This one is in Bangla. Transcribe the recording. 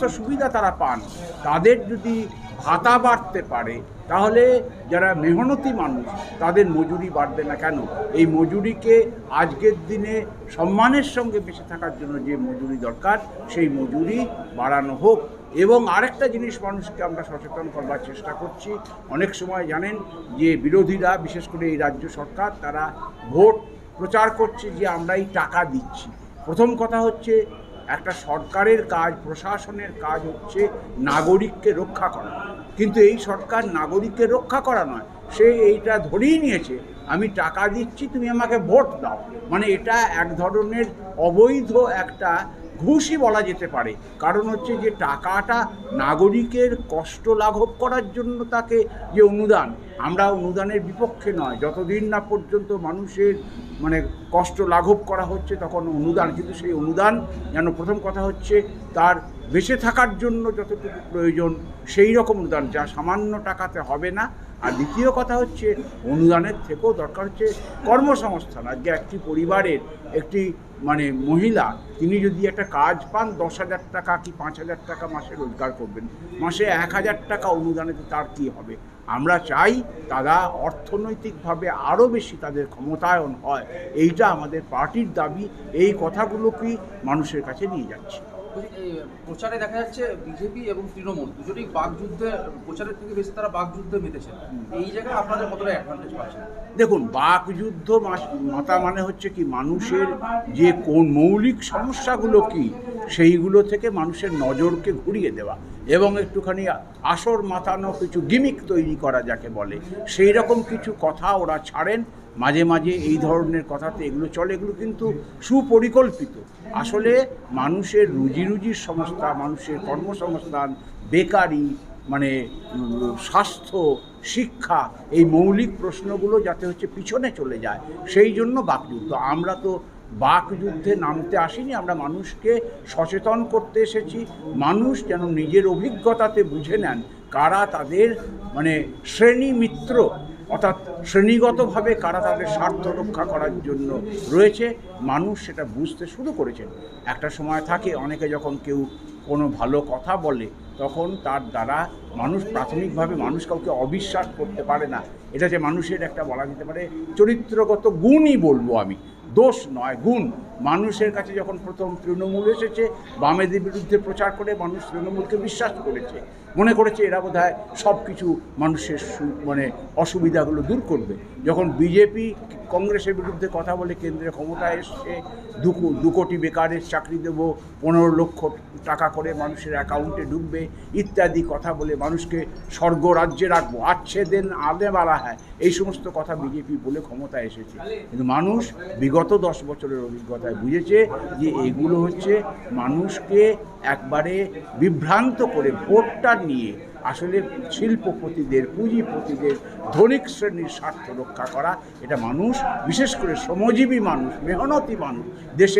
সুবিধা তারা পান। তাদের যদি ভাতা বাড়তে পারে, তাহলে যারা মেহনতি মানুষ, তাদের মজুরি বাড়বে না কেন? এই মজুরিকে আজকের দিনে সম্মানের সঙ্গে বেঁচে থাকার জন্য যে মজুরি দরকার, সেই মজুরি বাড়ানো হোক। এবং আরেকটা জিনিস মানুষকে আমরা সচেতন করবার চেষ্টা করছি। অনেক সময় জানেন যে বিরোধীরা, বিশেষ করে এই রাজ্য সরকার, তারা ভোট প্রচার করছে যে আমরা এই টাকা দিচ্ছি। প্রথম কথা হচ্ছে একটা সরকারের কাজ, প্রশাসনের কাজ হচ্ছে নাগরিককে রক্ষা করা। কিন্তু এই সরকার নাগরিককে রক্ষা করা নয়, সে এইটা ধরেই নিয়েছে, আমি টাকা দিচ্ছি, তুমি আমাকে ভোট দাও। মানে এটা এক ধরনের অবৈধ একটা ঘুষই বলা যেতে পারে। কারণ হচ্ছে যে টাকাটা নাগরিকের কষ্ট লাঘব করার জন্য তাকে যে অনুদান, আমরা অনুদানের বিপক্ষে নয়। যতদিন না পর্যন্ত মানুষের মানে কষ্ট লাঘব করা হচ্ছে, তখন অনুদান, কিন্তু সেই অনুদান যেন প্রথম কথা হচ্ছে তার বেঁচে থাকার জন্য যতটুকু প্রয়োজন, সেই রকম অনুদান, যা সামান্য টাকাতে হবে না। আর দ্বিতীয় কথা হচ্ছে, অনুদানের থেকেও দরকার হচ্ছে কর্মসংস্থান। আজকে একটি পরিবারের একটি মানে মহিলা, তিনি যদি একটা কাজ পান, দশ হাজার টাকা কি পাঁচ হাজার টাকা মাসে রোজগার করবেন? মাসে এক হাজার টাকা অনুদানে তার কী হবে? আমরা চাই তারা অর্থনৈতিকভাবে আরও বেশি তাদের ক্ষমতায়ন হয়। এইটা আমাদের পার্টির দাবি। এই কথাগুলোকেই মানুষের কাছে নিয়ে যাচ্ছে। প্রচারে দেখা যাচ্ছে বিজেপি এবং তৃণমূল দুজনেই বাগযুদ্ধে প্রচারের থেকে বেশি তারা বাগযুদ্ধে মেতেছে। এই জায়গায় আপনাদের কতটা অ্যাডভান্টেজ পাচ্ছেন দেখুন বাকযুদ্ধ মাতা মানে হচ্ছে কি, মানুষের যে কোন মৌলিক সমস্যাগুলো কি, সেইগুলো থেকে মানুষের নজরকে ঘুরিয়ে দেওয়া। এবং একটুখানি আসর মাথানো কিছু গিমিক তৈরি করা যাকে বলে, সেই রকম কিছু কথা ওরা ছাড়েন। মাঝে মাঝে এই ধরনের কথাতে এগুলো চলে, এগুলো কিন্তু সুপরিকল্পিত। আসলে মানুষের রুজি রুজির সংস্থা, মানুষের কর্মসংস্থান, বেকারি মানে স্বাস্থ্য, শিক্ষা, এই মৌলিক প্রশ্নগুলো যাতে হচ্ছে পিছনে চলে যায়, সেই জন্য বাকযুদ্ধ। আমরা তো বাকযুদ্ধে নামতে আসিনি, আমরা মানুষকে সচেতন করতে এসেছি। মানুষ যেন নিজের অভিজ্ঞতাতে বুঝে নেন কারা তাদের মানে শ্রেণি মিত্র, অর্থাৎ শ্রেণীগতভাবে কারা তাদের স্বার্থ রক্ষা করার জন্য রয়েছে। মানুষ সেটা বুঝতে শুরু করেছেন। একটা সময় থাকে, অনেকে যখন কেউ কোনো ভালো কথা বলে, তখন তার দ্বারা মানুষ প্রাথমিকভাবে মানুষ কাউকে অবিশ্বাস করতে পারে না। এটা যে মানুষের একটা বলা যেতে পারে, চরিত্রগত গুণই বলব আমি। দোষ নয়, গুণ। মানুষের কাছে যখন প্রথম তৃণমূল এসেছে, বামেদের বিরুদ্ধে প্রচার করে মানুষ তৃণমূলকে বিশ্বাস করেছে, মনে করেছে এরা বোধ সব কিছু মানুষের মানে অসুবিধাগুলো দূর করবে। যখন বিজেপি কংগ্রেসের বিরুদ্ধে কথা বলে কেন্দ্রে ক্ষমতায় এসছে, দু দু কোটি বেকারের চাকরি দেবো, পনেরো লক্ষ টাকা করে মানুষের অ্যাকাউন্টে ঢুকবে, ইত্যাদি কথা বলে মানুষকে স্বর্গ রাজ্যে রাখব। আচ্ছে দেন আদে বাড়া হয় এই সমস্ত কথা বিজেপি বলে ক্ষমতায় এসেছে। কিন্তু মানুষ বিগত দশ বছরের অভিজ্ঞতায় বুঝেছে যে এগুলো হচ্ছে মানুষকে একবারে বিভ্রান্ত করে ভোটটা নিয়ে আসলে শিল্পপতিদের, পুঁজিপতিদের, ধনিক শ্রেণির স্বার্থ রক্ষা করা। এটা মানুষ, বিশেষ করে শ্রমজীবী মানুষ, মেহনতি মানুষ, দেশে